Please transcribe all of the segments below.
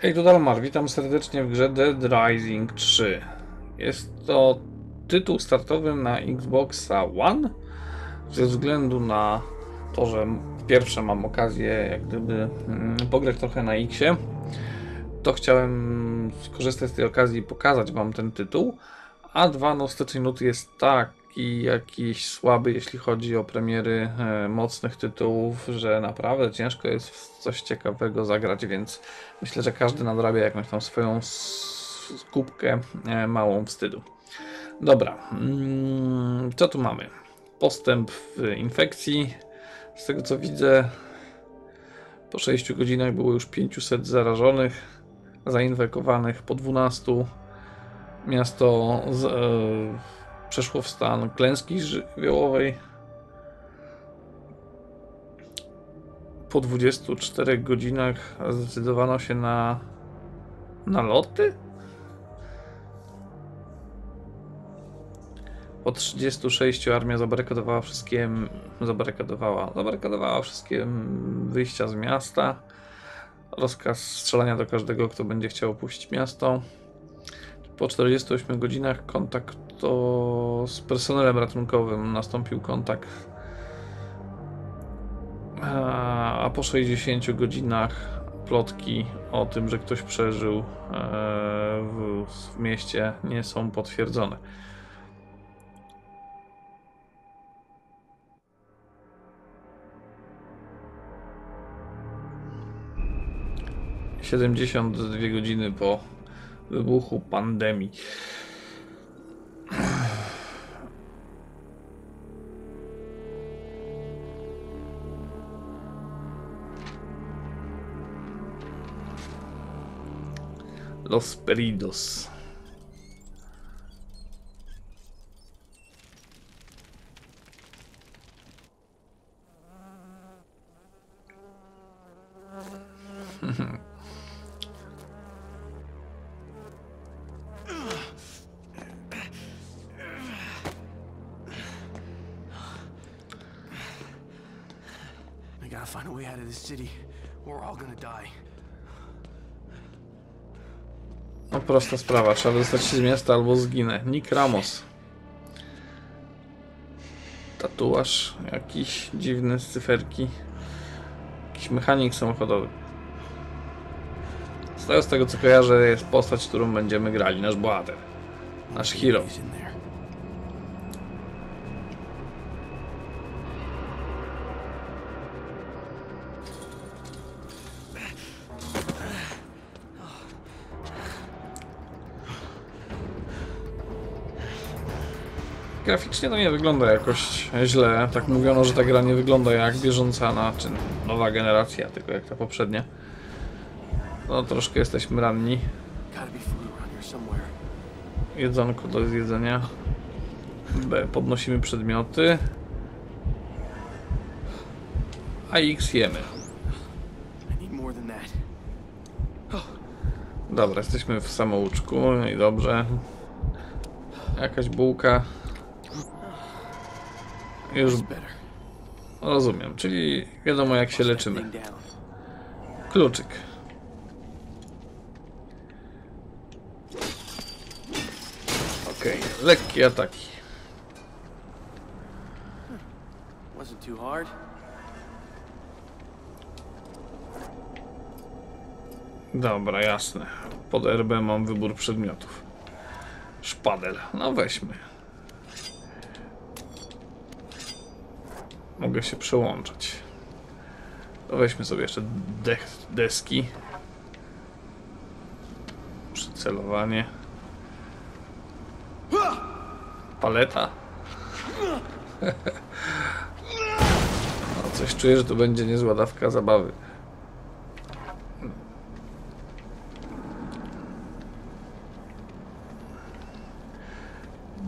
Hej, tu Dalmar, witam serdecznie w grze Dead Rising 3. Jest to tytuł startowy na Xboxa One. Ze względu na to, że pierwsze mam okazję jak gdyby mm, pograć trochę na Xie, to chciałem skorzystać z tej okazji i pokazać Wam ten tytuł. A dwa, no nut jest taki jakiś słaby, jeśli chodzi o premiery e, mocnych tytułów, że naprawdę ciężko jest w coś ciekawego zagrać, więc myślę, że każdy nadrabia jakąś tam swoją s- kubkę e, małą wstydu. Dobra, mm, co tu mamy? Postęp w infekcji. Z tego co widzę, po 6 godzinach było już 500 zarażonych, zainfekowanych po 12. Miasto z, e, przeszło w stan klęski żywiołowej. Po 24 godzinach zdecydowano się na naloty? Po 36 armia zabarykadowała wszystkie, zabarykadowała, zabarykadowała wszystkie wyjścia z miasta. Rozkaz strzelania do każdego, kto będzie chciał opuścić miasto. Po 48 godzinach kontakt to z personelem ratunkowym nastąpił kontakt. A po 60 godzinach plotki o tym, że ktoś przeżył e, w, w mieście nie są potwierdzone. Siedemdziesiąt dwie godziny po wybuchu pandemii. Los Peridos. We gotta find a way out of this city. We're all gonna die. Prosta sprawa, trzeba dostać się z miasta albo zginę. Nick Ramos. Tatuaż jakiś dziwny z cyferki. Jakiś mechanik samochodowy. Z tego, z tego co kojarzę jest postać, którą będziemy grali, nasz bohater. Nasz hero. Graficznie to nie wygląda jakoś źle. Tak mówiono, że ta gra nie wygląda jak bieżąca na czy nowa generacja, tylko jak ta poprzednia. No troszkę jesteśmy ranni. Jedzonko do zjedzenia. B. Podnosimy przedmioty. A X jemy. Dobra, jesteśmy w samouczku no i dobrze. Jakaś bułka. Już rozumiem, czyli wiadomo jak się leczymy. Kluczyk. Okej, lekkie ataki. Dobra, jasne. Pod RB mam wybór przedmiotów. Szpadel. No weźmy. Mogę się przełączać. To weźmy sobie jeszcze deski. Przycelowanie. Paleta. No, coś czuję, że to będzie niezła dawka zabawy.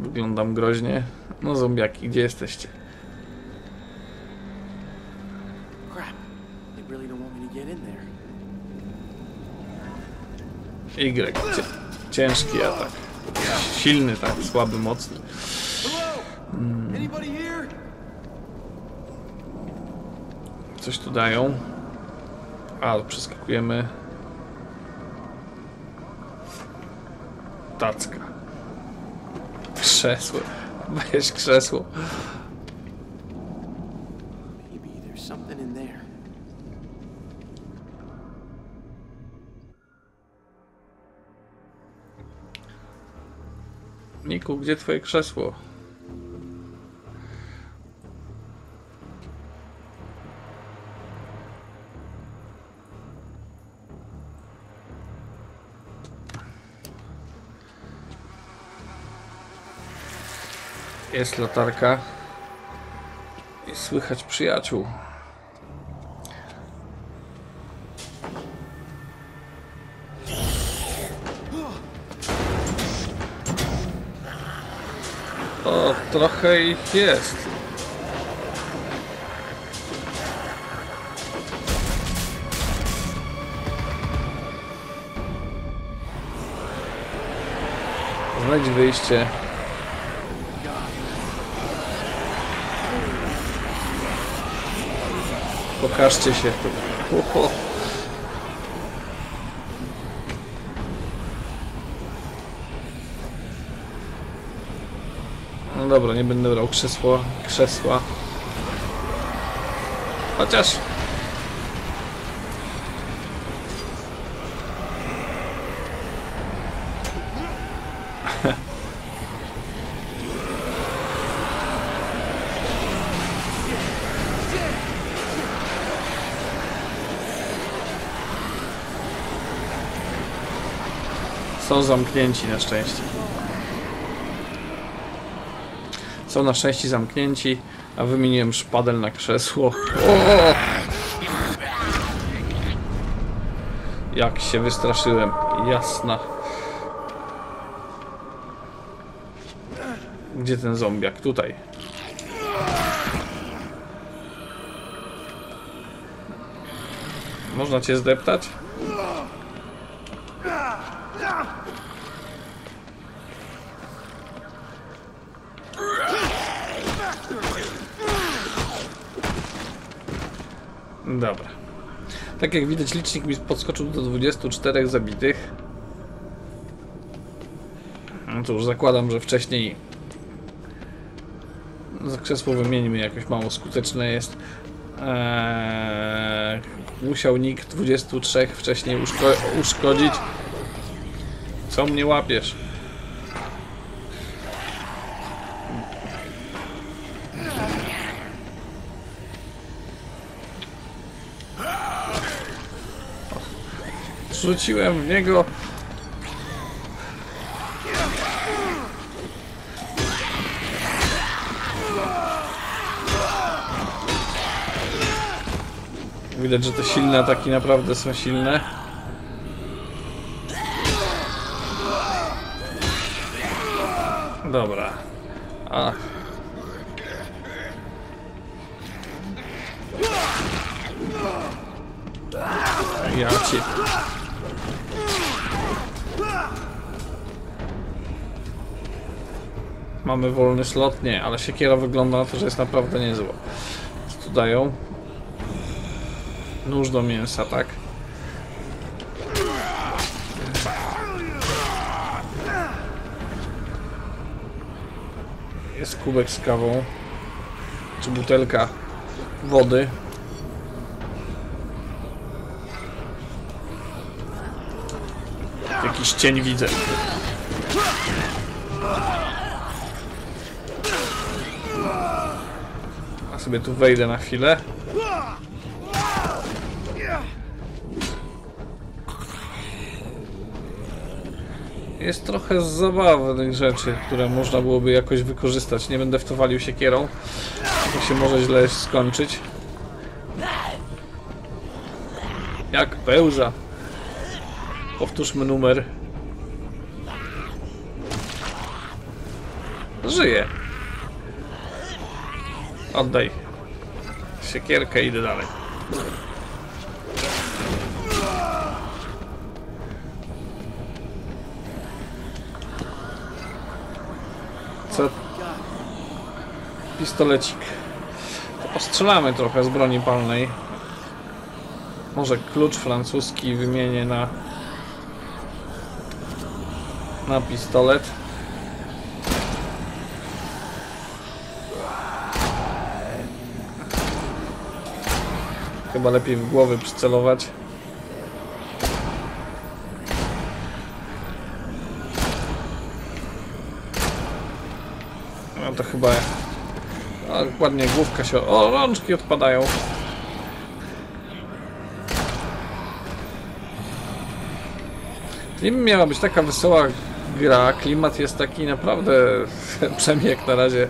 Wyglądam groźnie. No zombiaki, gdzie jesteście? Crap. They really don't want me to get in there. Y. Ciężki atak. Silny, tak, słaby, mocny. Coś tu dają. A, przeskakujemy. Tacka. Krzesło. Weź krzesło. Maybe there's something in there. Niku, gdzie twoje krzesło? Jest latarka. I słychać przyjaciół. Trochę ich jest. Znajdź wyjście. Pokażcie się tu. No dobra, nie będę brał krzesła. krzesła. Chociaż... Są zamknięci na szczęście. Są na szczęście zamknięci, a wymieniłem szpadel na krzesło. O! Jak się wystraszyłem. Jasna. Gdzie ten zombiak? Tutaj. Można cię zdeptać? Dobra. Tak jak widać, licznik mi podskoczył do 24 zabitych. No cóż, zakładam, że wcześniej za krzesło wymienimy jakoś mało skuteczne jest. Eee, musiał nikt 23 wcześniej uszko uszkodzić. Co mnie łapiesz? Rzuciłem w niego. Widać, że te silne ataki naprawdę są silne. Mamy wolny slot? Nie, ale siekiera wygląda na to, że jest naprawdę niezła. Co tu dają? Nóż do mięsa, tak? Jest kubek z kawą. Czy butelka wody. Jakiś cień widzę. Sobie tu wejdę na chwilę. Jest trochę zabawnych rzeczy, które można byłoby jakoś wykorzystać. Nie będę w to walił siekierą. To się może źle skończyć. Jak pełza. Powtórzmy numer. Żyje. Oddaj. Siekierkę i idę dalej. Co? Pistolecik. To postrzelamy trochę z broni palnej. Może klucz francuski wymienię na na pistolet. Chyba lepiej w głowy przycelować. No to chyba... A, ładnie główka się... O, rączki odpadają. Nim miała być taka wesoła gra, klimat jest taki naprawdę, przynajmniej jak na razie,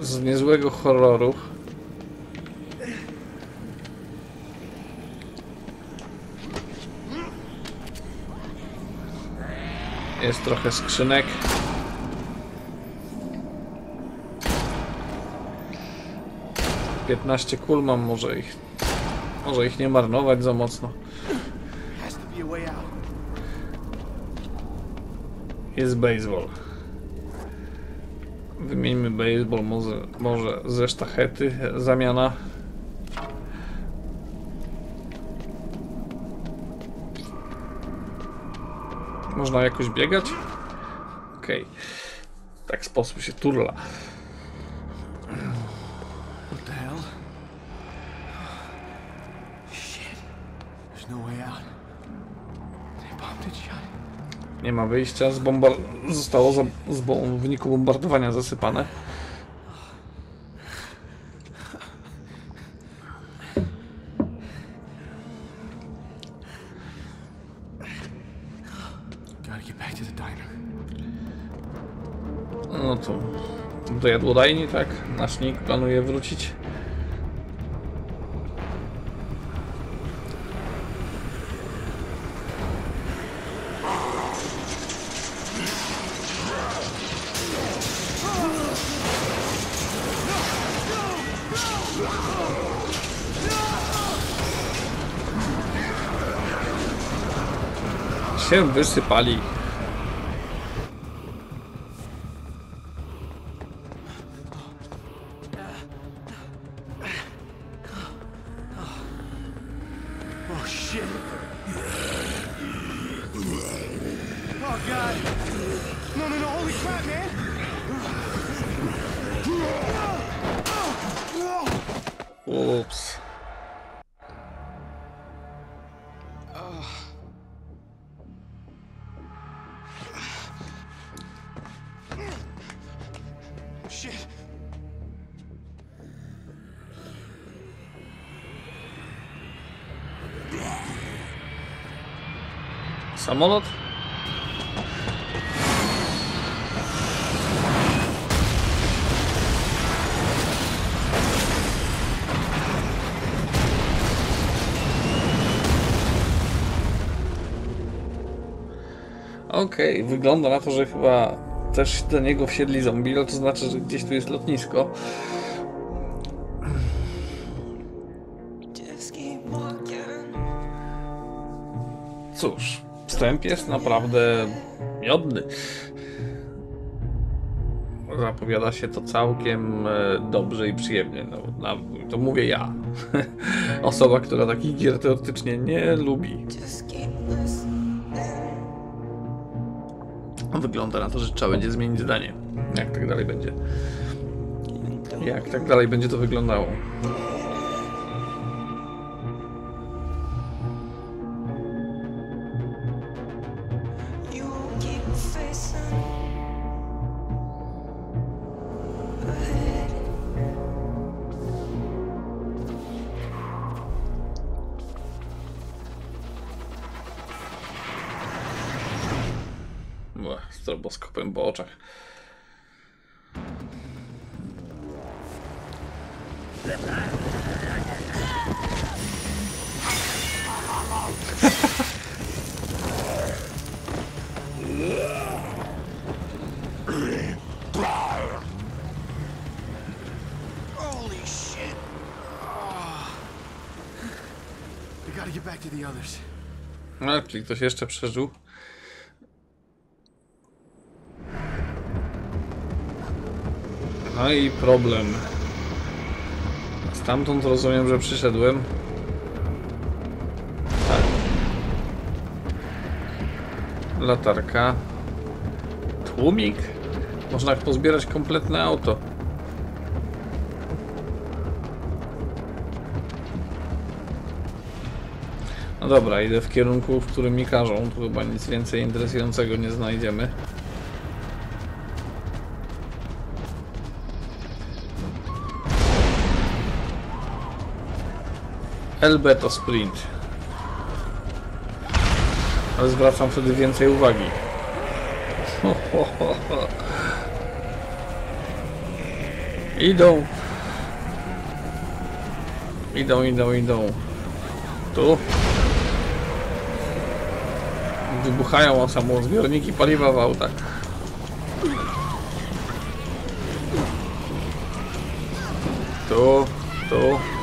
z niezłego horroru. Jest trochę skrzynek. Piętnaście kul mam, może ich, może ich nie marnować za mocno. Jest baseball. Wymieńmy baseball może, może ze sztachety zamiana. Można jakoś biegać? Okej. Tak sposób się turla. What the hell? Shit. There's no way out. They bombed it shut. Nie ma wyjścia. Z bombar- zostało za- z bom- w wyniku bombardowania zasypane. Jadłodajni, tak? Nasz Nick planuje wrócić. Się wysypali. Samolot? Okej, wygląda na to, że chyba też do niego wsiedli zombie, ale to znaczy, że gdzieś tu jest lotnisko. Cóż, wstęp jest naprawdę miodny. Zapowiada się to całkiem e, dobrze i przyjemnie. No, to mówię ja. Osoba, która takich gier teoretycznie nie lubi. Wygląda na to, że trzeba będzie zmienić zdanie. Jak tak dalej będzie. Jak tak dalej będzie to wyglądało. Back to the others. No, czyli ktoś jeszcze przeżył. No i problem. Stamtąd rozumiem, że przyszedłem. Tak. latarka. Tłumik. Można pozbierać kompletne auto. No dobra, idę w kierunku, w którym mi każą. Tu chyba nic więcej interesującego nie znajdziemy. LB to sprint. Ale zwracam wtedy więcej uwagi. Idą. Idą, idą, idą. Tu. Wybuchają o zbiorniki paliwa w autach. Tu, tu.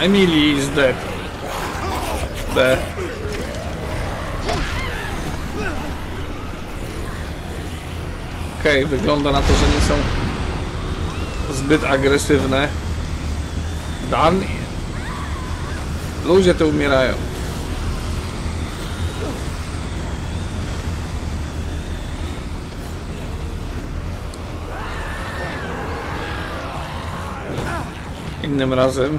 Emily is dead. D. Okej, wygląda na to, że nie są zbyt agresywne. Dan. Ludzie te umierają. Innym razem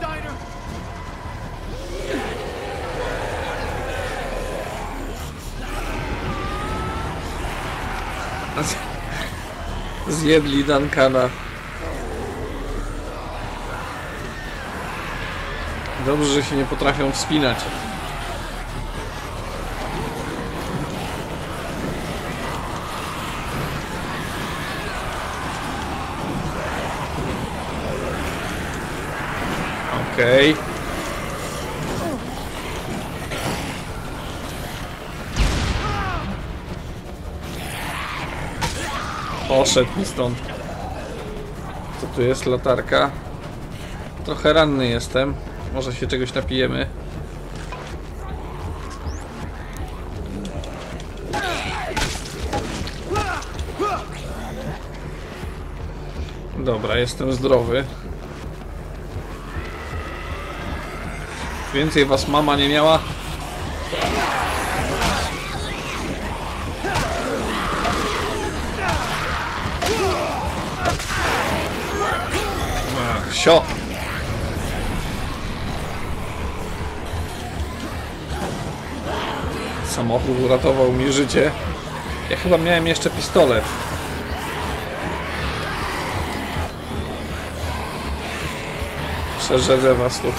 diner? Zjedli Duncana. Dobrze, że się nie potrafią wspinać. Okej. Poszedł mi stąd. Co tu jest? Latarka. Trochę ranny jestem. Może się czegoś napijemy. Dobra, jestem zdrowy. Więcej was mama nie miała. Sio! Samochód uratował mi życie. Ja chyba miałem jeszcze pistolet. Przerzedzę was tu.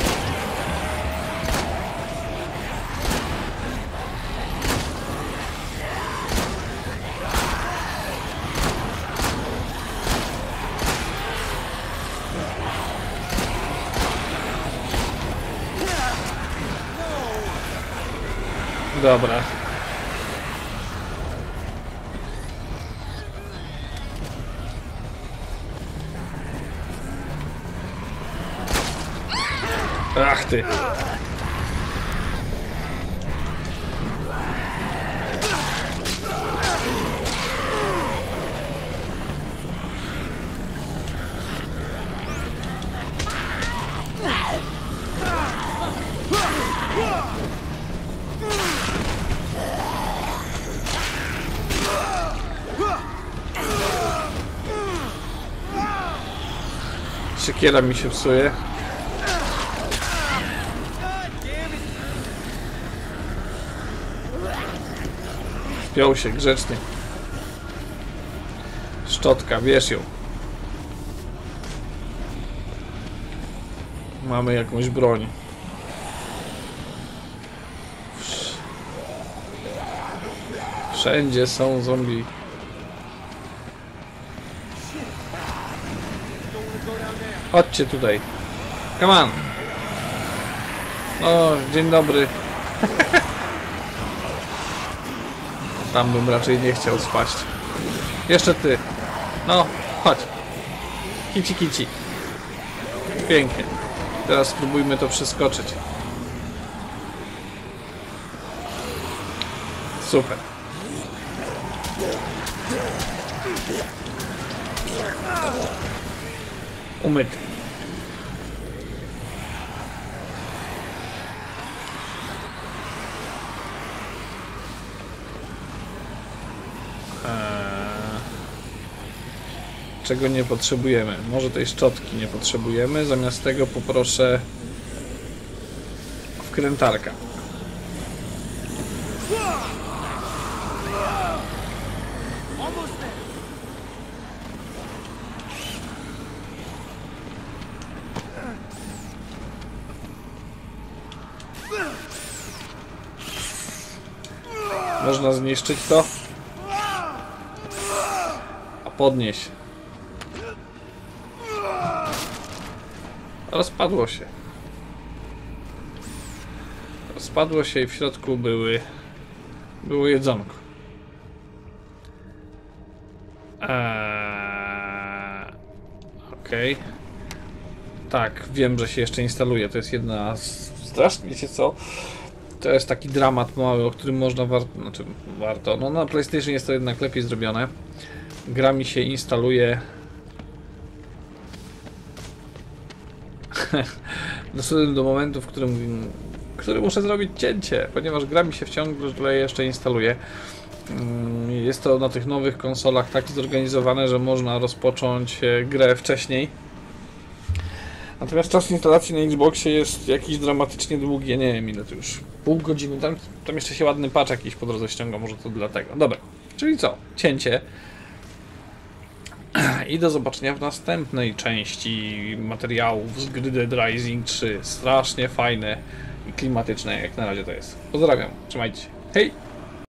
Dobra. Ach ty. Siekiera mi się psuje. Spiął się grzecznie. Szczotka, bierz ją. Mamy jakąś broń. Wszędzie są zombie. Chodźcie tutaj. Come on. O, dzień dobry. Tam bym raczej nie chciał spaść. Jeszcze ty. No, chodź. Kici, kici. Pięknie. Teraz spróbujmy to przeskoczyć. Super. Umyty. Eee, Czego nie potrzebujemy? Może tej szczotki nie potrzebujemy. Zamiast tego poproszę wkrętarka. Można zniszczyć to? A podnieś. Rozpadło się. Rozpadło się i w środku były było jedzonko. Eee, Okej. Tak, wiem, że się jeszcze instaluje. To jest jedna z... Strasznie, wiecie co? To jest taki dramat mały, o którym można warto, znaczy warto. No na PlayStation jest to jednak lepiej zrobione. Gra mi się instaluje. Doszedłem do momentu, w którym, w którym muszę zrobić cięcie, ponieważ gra mi się wciągle jeszcze instaluje. Mm, Jest to na tych nowych konsolach tak zorganizowane, że można rozpocząć e, grę wcześniej. Natomiast czas instalacji na Xboxie jest jakiś dramatycznie długi, ja nie wiem ile to już, pół godziny, tam, tam jeszcze się ładny patch jakiś po drodze ściąga, może to dlatego. Dobra, czyli co? Cięcie. I do zobaczenia w następnej części materiałów z gry Dead Rising 3. Strasznie fajne i klimatyczne, jak na razie to jest. Pozdrawiam, trzymajcie się. Hej!